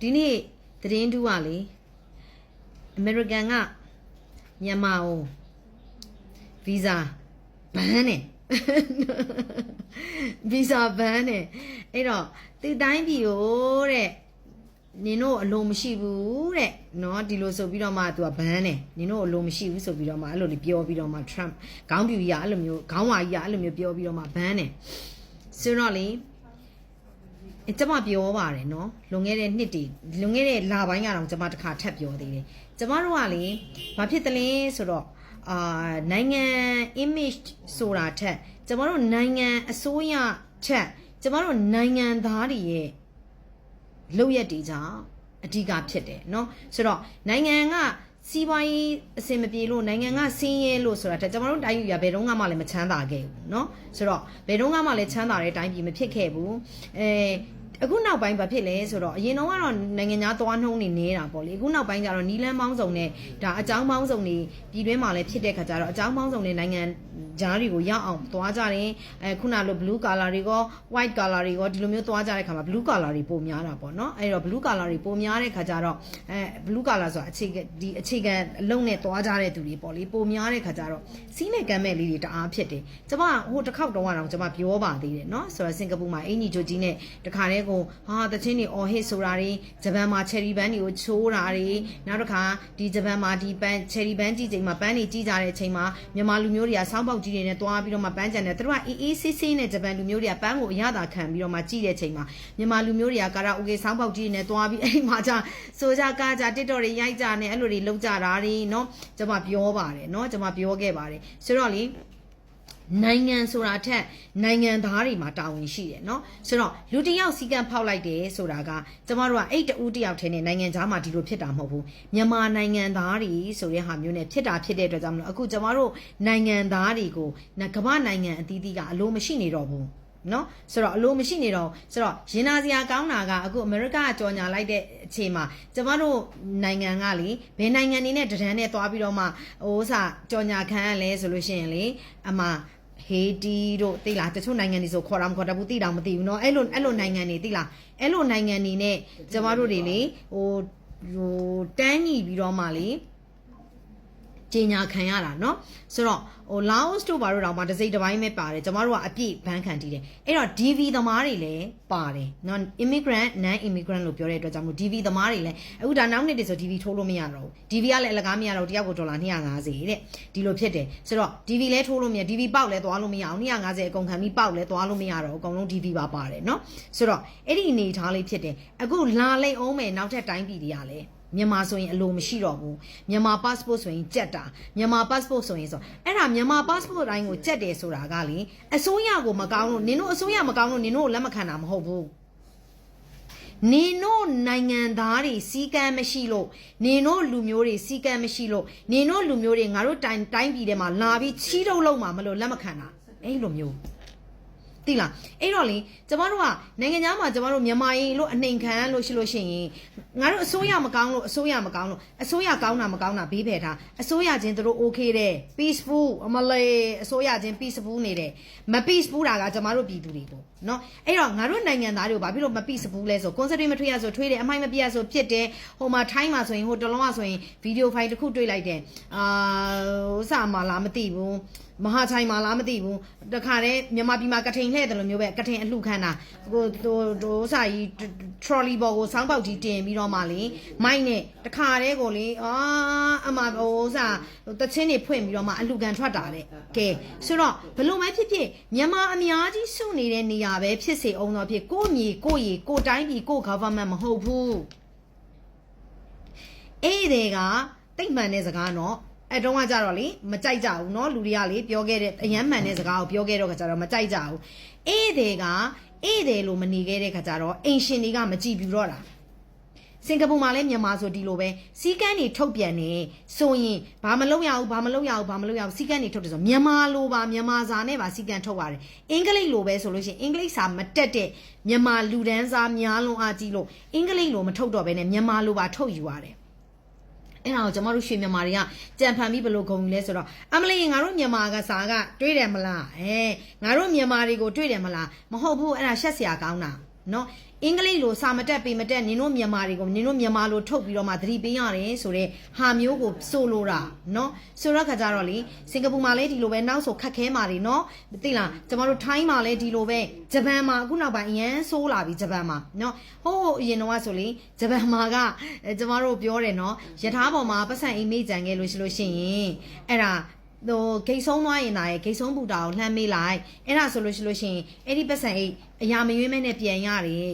ဒီနေ့သတင်းတူးကလေအမေရိကန်ကမြန်မာကိုဗီဇာဘန်းတယ်ဗီဇာဘန်းတယ်အဲ့တော့တိတိုင်းပြည်ကိုတဲ့နင်တို့အလိုမရှိဘူးတဲ့နော်ဒီလိုဆိုပြီးတော့မှသူကဘန်းတယ်နင်တို့အလိုမရှိဘူးဆိုပြီးတော့မှအဲ့လိုလေးပြောပြီးတော့မှ Trump ခေါင်းပြူကြီးကအဲ့လိုမျိုးခေါင်းဝါကြီးကအဲ့လိုမျိုးပြောပြီးတော့မှဘန်းတယ်ဆိုတော့လေ အဲကျမပြောပါတယ်เนาะလွန်ခဲ့တဲ့နှစ်တည်လွန်ခဲ့တဲ့လပိုင်းကတော့ကျမတစ်ခါထပ်ပြောသေးတယ်ကျမတို့ကလေဘာဖြစ်တလဲဆိုတော့အာနိုင်ငံ image ဆိုတာထက်ကျမတို့နိုင်ငံအစိုးရထက်ကျမတို့နိုင်ငံသားတွေရဲ့လုပ်ရက်တွေကြောင့်အဓိကဖြစ်တယ်เนาะဆိုတော့နိုင်ငံကစီးပွားရေးအဆင်မပြေလို့နိုင်ငံကဆင်းရဲလို့ဆိုတာတဲ့ကျွန်တော်တို့တိုင်းပြည်ကဘယ်တော့မှလည်းမချမ်းသာခဲ့ဘူးเนาะဆိုတော့ဘယ်တော့မှလည်းချမ်းသာတဲ့တိုင်းပြည်မဖြစ်ခဲ့ဘူးအဲ အခုနောက်ပိုင်းဘာဖြစ်လဲဆိုတော့အရင်တော့ကတော့နိုင်ငံသားသွားနှုံးနေနေတာပေါ့လေအခုနောက်ပိုင်းကျတော့နီလန်းပေါင်းစုံနဲ့ဒါအကြောင်းပေါင်းစုံနေပြည်တွင်းမှာလည်းဖြစ်တဲ့ခါကျတော့အကြောင်းပေါင်းစုံနေနိုင်ငံဂျားတွေကိုရောက်အောင်သွားကြတယ်အဲခုနလို blue color တွေရော white color တွေရောဒီလိုမျိုးသွားကြတဲ့ခါမှာ blue color တွေပိုများတာပေါ့နော်အဲ့တော့ blue color တွေပိုများတဲ့ခါကျတော့အဲ blue color ဆိုတာအခြေခံဒီအခြေခံအလုံးနဲ့သွားကြတဲ့သူတွေပေါ့လေပိုများတဲ့ခါကျတော့စီးနဲ့ကမ်းမဲ့လေးတွေတအားဖြစ်တယ်ကျမဟိုတစ်ခေါက်တော့ကတော့ကျမပြောပါသေးတယ်နော်ဆိုတော့စင်ကာပူမှာအင်ကြီးဂျိုကြီးနဲ့တခါတည်းကိုဟာတချင်းတွေအော်ဟစ်ဆိုတာတွေဂျပန်မှာ cherry band တွေကိုချိုးတာတွေနောက်တစ်ခါဒီဂျပန်မှာဒီပန်း cherry band ကြီးချိန်မှာပန်းတွေကြီးကြတဲ့အချိန်မှာမြန်မာလူမျိုးတွေကစောင်းပေါက်ကြီးတွေနဲ့သွားပြီးတော့မှပန်းကြံတယ်သူတို့ကအေးအေးဆေးဆေးနဲ့ဂျပန်လူမျိုးတွေကပန်းကိုအရသာခံပြီးတော့မှကြီးတဲ့ချိန်မှာမြန်မာလူမျိုးတွေကကာရာအိုကေစောင်းပေါက်ကြီးတွေနဲ့သွားပြီးအဲ့မှာじゃဆိုကြကားကြတစ်တော်တွေရိုက်ကြနဲ့အဲ့လိုတွေလောက်ကြတာတွေเนาะကျွန်မပြောပါတယ်เนาะကျွန်မပြောခဲ့ပါတယ်ဆိုတော့လေ နိုင်ငံဆိုတာထက်နိုင်ငံသားတွေမှာတာဝန်ရှိတယ်เนาะဆိုတော့လူတစ်ယောက်စီကံဖောက်လိုက်တယ်ဆိုတာကကျမတို့ကအဲ့တူတစ်ယောက်ထဲနဲ့နိုင်ငံသားမှာဒီလိုဖြစ်တာမဟုတ်ဘူးမြန်မာနိုင်ငံသားတွေဆိုတဲ့ဟာမျိုးနဲ့ဖြစ်တာဖြစ်တဲ့အတွက်ကြောင့်မလို့အခုကျမတို့နိုင်ငံသားတွေကိုကမ္ဘာနိုင်ငံအသီးသီးကအလိုမရှိနေတော့ဘူး နော်ဆိုတော့အလိုမရှိနေတော့ဆိုတော့ရင်နာစရာကောင်းတာကအခုအမေရိကကြော်ညာလိုက်တဲ့အချိန်မှာကျမတို့နိုင်ငံကလေဘယ်နိုင်ငံနေနဲ့တဒန်းနဲ့သွားပြီးတော့မှဟိုဥစားကြော်ညာခံရလဲဆိုလို့ရှိရင်လေအမဟေတီတို့သိလားတချို့နိုင်ငံတွေဆိုခေါ်တာမခေါ်တဘူးသိတာမသိဘူးเนาะအဲ့လိုအဲ့လိုနိုင်ငံတွေသိလားအဲ့လိုနိုင်ငံတွေနဲ့ကျမတို့တွေလေဟိုဟိုတန်းညီပြီးတော့မှလေ ကြီးညာခံရတာเนาะဆိုတော့ဟို Laos တို့ဘာလို့တော့မှတစ်စိတ်တစ်ပိုင်းပဲပါတယ်ကျမတို့ကအပြည့်ဘန်းခံတည်တယ်အဲ့တော့ DV သမားတွေလည်းပါတယ်เนาะ immigrant non immigrant လို့ပြောတဲ့အတွက်ကြောင့်မို့ DV သမားတွေလည်းအခုဒါနောက်နှစ်တည်းဆို DV ထိုးလို့မရတော့ဘူး DV ကလည်းအလကားမရတော့တယောက်ကိုဒေါ်လာ250တဲ့ဒီလိုဖြစ်တယ်ဆိုတော့ DV လည်းထိုးလို့မရ DV ပေါက်လည်းသွားလို့မရအောင်250အကုန်ခံပြီးပေါက်လည်းသွားလို့မရတော့အကုန်လုံး DV ပါပါတယ်เนาะဆိုတော့အဲ့ဒီအနေထားလေးဖြစ်တယ်အခုလာလိမ့်အောင်မယ်နောက်ထပ်တိုင်းပြည်တွေကလည်း မြန်မာဆိုရင်အလိုမရှိတော့ဘူးမြန်မာ passport ဆိုရင်ကြက်တာမြန်မာ passport ဆိုရင်ဆိုအဲ့ဒါမြန်မာ passport တိုင်းကိုကြက်တယ်ဆိုတာကလေအစိုးရကိုမကောင်းလို့နင်တို့အစိုးရမကောင်းလို့နင်တို့ကိုလက်မခံတာမဟုတ်ဘူးနင်တို့နိုင်ငံသားတွေစီကံမရှိလို့နင်တို့လူမျိုးတွေစီကံမရှိလို့နင်တို့လူမျိုးတွေငါတို့တိုင်းတိုင်းပြည်ထဲမှာလာပြီးချီးထုတ်လို့မှမလို့လက်မခံတာအဲ့လိုမျိုး သိလားအဲ့တော့လေကျမတို့ကနိုင်ငံသားမှာကျမတို့မြန်မာရင်လို့အနှိမ်ခံလို့ရှိလို့ရှိရင်ငါတို့အစိုးရမကောင်းလို့အစိုးရမကောင်းလို့အစိုးရကောင်းတာမကောင်းတာဘေးဖယ်ထားအစိုးရချင်းတို့ okay တဲ့ peaceful အမလေးအစိုးရချင်း peaceful နေတယ်မ peaceful တာကကျမတို့ပြည်သူတွေပေါ့နော်အဲ့တော့ငါတို့နိုင်ငံသားတွေကိုဘာဖြစ်လို့မ peaceful လဲဆို conservative မထွေးရဆိုထွေးတယ်အမိုက်မပြရဆိုဖြစ်တယ်ဟိုမှာထိုင်းမှာဆိုရင်ဟိုတလုံးကဆိုရင်ဗီဒီယိုဖိုင်တစ်ခုတွေ့လိုက်တယ်အာဥစားမလားမသိဘူး မဟာချိုင်မှာလားမသိဘူးတခါတည်းမြန်မာပြည်မှာကထိန်လှဲ့တယ်လို့မျိုးပဲကထိန်အလှခန်းတာဟိုဟိုဟိုစာကြီး trolley ဘော်ကိုစောင်းပေါက်ကြီးတင်ပြီးတော့မှလေမိုက်နဲ့တခါတည်းကိုလေအာအမဟိုစာတချင်းတွေဖွင့်ပြီးတော့မှအလှကန်ထွက်တာတဲ့ကဲဆိုတော့ဘလို့မဲဖြစ်ဖြစ်မြန်မာအများကြီးစုနေတဲ့နေရာပဲဖြစ်စေအောင်တော့ဖြစ်ကိုမြေကိုရီကိုတိုင်းပြည်ကို government မဟုတ်ဘူးအဲ့ဒီကတိတ်မှန်တဲ့စကားတော့ အဲ့တုန်းကကြတော့လေမကြိုက်ကြဘူးเนาะလူတွေကလေပြောခဲ့တဲ့အယမ်းမှန်တဲ့စကားကိုပြောခဲ့တော့ခါကြတော့မကြိုက်ကြဘူးအေးတဲ့ကအေးတယ်လို့မနေခဲ့တဲ့ခါကြတော့အင်ရှင်တွေကမကြည့်ဘူးတော့တာစင်ကာပူမှာလည်းမြန်မာဆိုဒီလိုပဲစီကန်းတွေထုတ်ပြန်နေဆိုရင်ဘာမလုပ်ရဘူးဘာမလုပ်ရဘူးဘာမလုပ်ရဘူးစီကန်းတွေထုတ်တယ်ဆိုမြန်မာလိုပါမြန်မာစာနဲ့ပါစီကန်းထုတ်ရတယ်အင်္ဂလိပ်လိုပဲဆိုလို့ရှိရင်အင်္ဂလိပ်စာမတက်တဲ့မြန်မာလူဒန်းစားများလုံးအားကြီးလို့အင်္ဂလိပ်လိုမထုတ်တော့ဘဲနဲ့မြန်မာလိုပါထုတ်ယူရတယ် အဲ့ဒါကိုကျမတို့ရွှေမြန်မာတွေကကြံဖန်ပြီးဘယ်လိုဂုံယူလဲဆိုတော့အမလီငါတို့မြန်မာကစာကတွေးတယ်မလားအဲငါတို့မြန်မာတွေကိုတွေးတယ်မလားမဟုတ်ဘူးအဲ့ဒါရှက်စရာကောင်းတာ နော်အင်္ဂလိပ်လိုစာမတက်ပေမတက်နင်တို့မြန်မာတွေကိုနင်တို့မြန်မာလိုထုတ်ပြီးတော့မှသတိပေးရတယ်ဆိုတော့ဟာမျိုးကိုဆိုလိုတာနော်ဆိုတော့ခါကြတော့လေစင်ကာပူမှာလည်းဒီလိုပဲနောက်ဆိုခက်ခဲမာတွေနော်သိလားကျမတို့ထိုင်းမှာလည်းဒီလိုပဲဂျပန်မှာအခုနောက်ပိုင်းအရန်ဆိုးလာပြီဂျပန်မှာနော်ဟိုးအရင်တော့ဆိုလေဂျပန်မှာကအဲကျမတို့ပြောတယ်နော်ယထာပေါ်မှာပတ်စံအိမ်မေးကြံခဲ့လို့ရှိလို့ရှိရင်အဲ့ဒါ ဟိုဂိတ်ဆုံးသွားရင်ဒါရဲ့ဂိတ်ဆုံးပူတာကိုလှမ်းမေးလိုက်အဲ့ဒါဆိုလို့ရှိလို့ရှိရင်အဲ့ဒီပတ်စံအိတ်အရာမရွေးမဲနဲ့ပြန်ရတယ်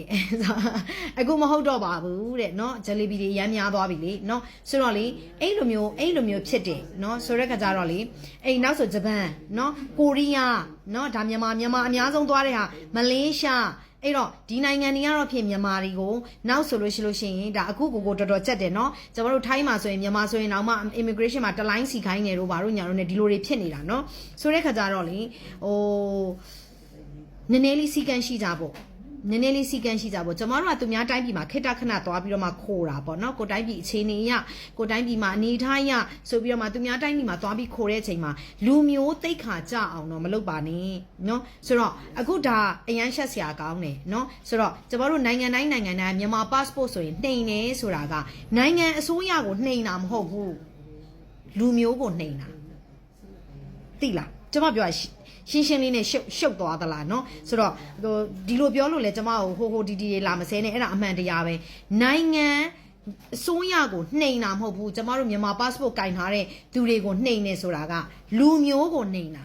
အခုမဟုတ်တော့ပါဘူးတဲ့เนาะဂျယ်လီဘီတွေရမ်းများသွားပြီလေเนาะဆိုတော့လေအဲ့လိုမျိုးအဲ့လိုမျိုးဖြစ်တယ်เนาะဆိုရက်ခါကြတော့လေအဲ့နောက်ဆိုဂျပန်เนาะကိုရီးယားเนาะဒါမြန်မာမြန်မာအများဆုံးသွားတဲ့ဟာမလေးရှား အဲ့တော့ဒီနိုင်ငံတွေကတော့ဖြစ်မြန်မာတွေကိုနောက်ဆိုလို့ရှိလို့ရှိရင်ဒါအခုကိုကိုတော်တော်ကြက်တယ်เนาะကျွန်တော်တို့ထိုင်းမှာဆိုရင်မြန်မာဆိုရင်တော့မှ immigration မှာတလိုင်းစီခိုင်းနေတော့ဘာလို့ညာတော့ ਨੇ ဒီလိုတွေဖြစ်နေတာเนาะဆိုတဲ့ခါကြတော့လေဟိုနည်းနည်းလေးစီကန်းရှိကြပေါ့ နည်းနည်းလေးစီကန်းရှိကြပေါ့ကျွန်တော်တို့ကသူများတိုင်းပြည်မှာခိတ္တခဏသွားပြီးတော့မှခိုးတာပေါ့နော်ကိုတိုင်းပြည်အခြေအနေအရကိုတိုင်းပြည်မှာအနေထားအရဆိုပြီးတော့မှသူများတိုင်းပြည်မှာသွားပြီးခိုးတဲ့အချိန်မှာလူမျိုးတိတ်ခါကြအောင်တော့မလုပ်ပါနဲ့နော်ဆိုတော့အခုဒါအရန်ရှက်စရာကောင်းတယ်နော်ဆိုတော့ကျွန်တော်တို့နိုင်ငံတိုင်းနိုင်ငံတိုင်းမြန်မာ passport ဆိုရင်နှိမ်နေဆိုတာကနိုင်ငံအစိုးရကိုနှိမ်တာမဟုတ်ဘူးလူမျိုးကိုနှိမ်တာသိလားကျွန်မပြောရ ရှင်းရှင်းလေးနဲ့ရှုပ်ရှုပ်သွားသလားเนาะဆိုတော့ဟိုဒီလိုပြောလို့လဲကျမကိုဟိုဟိုဒီဒီလာမစဲနဲ့အဲ့ဒါအမှန်တရားပဲနိုင်ငံအစိုးရကိုနှိမ်တာမဟုတ်ဘူးကျမတို့မြန်မာ passport ကင်ထားတဲ့သူတွေကိုနှိမ်နေဆိုတာကလူမျိုးကိုနှိမ်တာ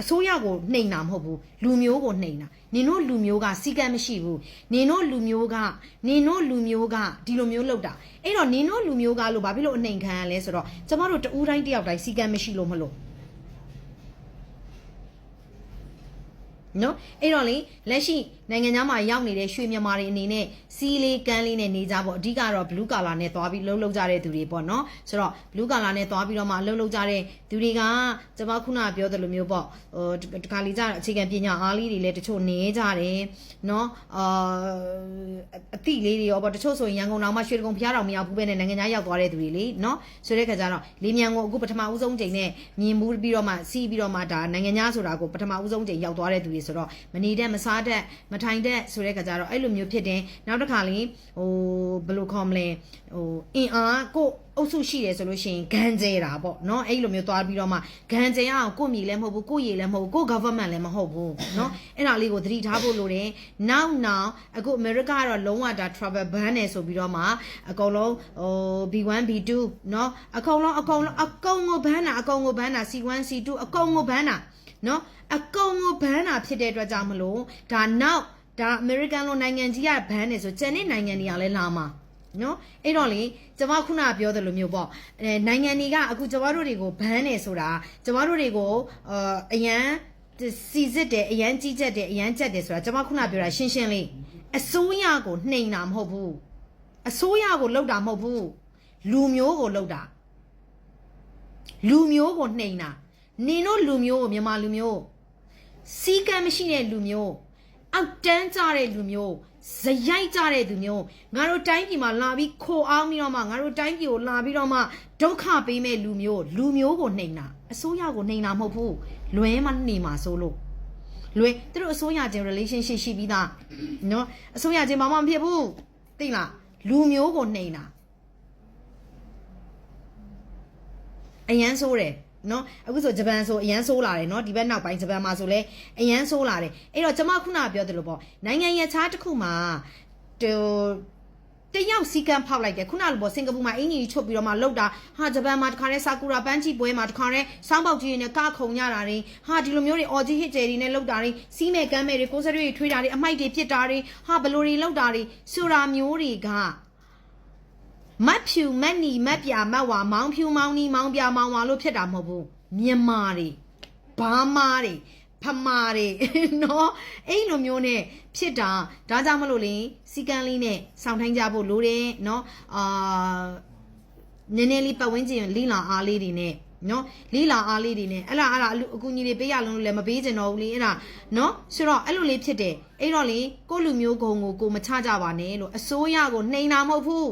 အစိုးရကိုနှိမ်တာမဟုတ်ဘူးလူမျိုးကိုနှိမ်တာနင်တို့လူမျိုးကစီကံမရှိဘူးနင်တို့လူမျိုးကနင်တို့လူမျိုးကဒီလိုမျိုးလုပ်တာအဲ့တော့နင်တို့လူမျိုးကလို့ဘာဖြစ်လို့အနှိမ်ခံရလဲဆိုတော့ကျမတို့တူးတိုင်းတယောက်တိုင်းစီကံမရှိလို့မလို့ နော်အဲ့တော့လေလက်ရှိ နိုင်ငံသားမှာရောက်နေတဲ့ရွှေမြန်မာတွေအနေနဲ့စီးလေးကန်းလေးနဲ့နေကြပေါ့အဓိကတော့ blue color နဲ့သွားပြီးလှုပ်လှုပ်ကြတဲ့သူတွေပေါ့နော်ဆိုတော့ blue color နဲ့သွားပြီးတော့မှလှုပ်လှုပ်ကြတဲ့သူတွေကကျွန်မခုနပြောသလိုမျိုးပေါ့ဟိုတခါလေးကြအခြေခံပညာအားလေးတွေလည်းတချို့နေကြတယ်နော်အာအတိလေးတွေရောပေါ့တချို့ဆိုရင်ရန်ကုန်တောင်မှရွှေတကုံဖျားတော်မရောက်ဘူးပဲနဲ့နိုင်ငံသားရောက်သွားတဲ့သူတွေလေနော်ဆိုတဲ့ခါကျတော့လေးမြန်ကိုအခုပထမဦးဆုံးချိန်နဲ့မြင်မှုပြီးတော့မှစီးပြီးတော့မှဒါနိုင်ငံသားဆိုတာကိုပထမဦးဆုံးချိန်ရောက်သွားတဲ့သူတွေဆိုတော့မနေတဲ့မစားတဲ့မထိုင်တဲ့ဆိုတဲ့ခါကျတော့အဲ့လိုမျိုးဖြစ်တယ်နောက်တစ်ခါလေးဟိုဘယ်လိုခေါ်မလဲဟိုအင်အားကိုအုပ်စုရှိတယ်ဆိုလို့ရှိရင်ဂန်ကျဲတာပေါ့เนาะအဲ့လိုမျိုးသွားပြီးတော့မှဂန်ကျဲအောင်ကိုမြေလည်းမဟုတ်ဘူးကိုရေလည်းမဟုတ်ဘူးကို government လည်းမဟုတ်ဘူးเนาะအဲ့ဒါလေးကိုသတိထားဖို့လိုတယ်နောက်နောက်အခု America ကတော့လုံးဝဒါ travel ban နေဆိုပြီးတော့မှအကုန်လုံးဟို B1 B2 เนาะအကုန်လုံးအကုန်လုံးအကုန်ကို ban တာအကုန်ကို ban တာ C1 C2 အကုန်ကို ban တာ နော်အကုန်ကိုဘန်းတာဖြစ်တဲ့အတွက်ကြောင့်မလို့ဒါနောက်ဒါအမေရိကန်လိုနိုင်ငံကြီးကဘန်းနေဆိုကျန်တဲ့နိုင်ငံတွေကလည်းလာမှာနော်အဲ့တော့လေကျမခုနပြောသလိုမျိုးပေါ့အဲနိုင်ငံတွေကအခုကျမတို့တွေကိုဘန်းနေဆိုတာကျမတို့တွေကိုအာအရန်စီစစ်တယ်အရန်ကြီးကြက်တယ်အရန်ကြက်တယ်ဆိုတာကျမခုနပြောတာရှင်းရှင်းလေးအစိုးရကိုနှိမ်တာမဟုတ်ဘူးအစိုးရကိုလှုပ်တာမဟုတ်ဘူးလူမျိုးကိုလှုပ်တာလူမျိုးကိုနှိမ်တာ နင်တို့လူမျိုးကိုမြန်မာလူမျိုးစီကံမရှိတဲ့လူမျိုးအောက်တန်းကြတဲ့လူမျိုးဇရိုက်ကြတဲ့သူမျိုးငါတို့တိုင်းပြည်မှာလာပြီးခိုအောင်ပြီးတော့မှငါတို့တိုင်းပြည်ကိုလာပြီးတော့မှဒုက္ခပေးမဲ့လူမျိုးလူမျိုးကိုနှိမ်တာအစိုးရကိုနှိမ်တာမဟုတ်ဘူးလွဲမနေမှာဆိုလို့လွဲသူတို့အစိုးရချင်း relationship ရှိပြီးသားနော်အစိုးရချင်းဘာမှမဖြစ်ဘူးသိလားလူမျိုးကိုနှိမ်တာအရန်ဆိုးတယ် နော်အခုဆိုဂျပန်ဆိုအရန်ဆိုးလာတယ်နော်ဒီဘက်နောက်ပိုင်းဂျပန်မှာဆိုလဲအရန်ဆိုးလာတယ်အဲ့တော့ကျွန်မခုနပြောသလိုပေါ့နိုင်ငံရခြားတစ်ခုမှာဟိုတယောက်စီကံဖောက်လိုက်တယ်ခုနလိုပေါ့စင်ကာပူမှာအင်ကြီးချုပ်ပြီးတော့မှလောက်တာဟာဂျပန်မှာတခါတည်းဆာကူရာပန်းချီပွဲမှာတခါတည်းစောင်းပေါက်ကြီးတွေနဲ့ကခုံကြတာတွေဟာဒီလိုမျိုးတွေအော်ဂျီဟစ်ကျယ်တွေနဲ့လောက်တာတွေစီးမဲ့ကမ်းမဲ့တွေကိုစရွေးထွေးတာတွေအမိုက်တွေဖြစ်တာတွေဟာဘလိုတွေလောက်တာတွေဆိုတာမျိုးတွေက မတ်ဖြူမတ်နီမတ်ပြမတ်ဝါမောင်ဖြူမောင်နီမောင်ပြမောင်ဝါလို့ဖြစ်တာမဟုတ်ဘူးမြန်မာတွေဘာမာတွေဖမာတွေနော်အဲ့လိုမျိုးနဲ့ဖြစ်တာဒါကြောင့်မလို့လေစီကန်းလေးနဲ့စောင့်ထိုင်းကြဖို့လိုတယ်နော်အာနည်းနည်းလေးပတ်ဝန်းကျင်လိလာအားလေးတွေနဲ့နော်လိလာအားလေးတွေနဲ့အဲ့လားအဲ့လားအကူကြီးတွေပေးရလုံးလို့လည်းမပေးချင်တော့ဘူးလေအဲ့ဒါနော်ဆိုတော့အဲ့လိုလေးဖြစ်တယ်အဲ့တော့လေကိုလူမျိုးကုံကိုကိုမချကြပါနဲ့လို့အစိုးရကိုနှိမ်တာမဟုတ်ဘူး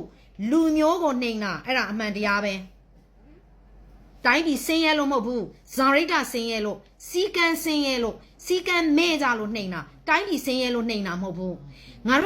လူမျိုးကိုနှိမ်တာအဲ့ဒါအမှန်တရားပဲတိုင်းပြည်ဆင်းရဲလို့မဟုတ်ဘူးဇာရိတဆင်းရဲလို့စီကန်းဆင်းရဲလို့စီကန်းမဲ့ကြလို့နှိမ်တာတိုင်းပြည်ဆင်းရဲလို့နှိမ်တာမဟုတ်ဘူးငါတို့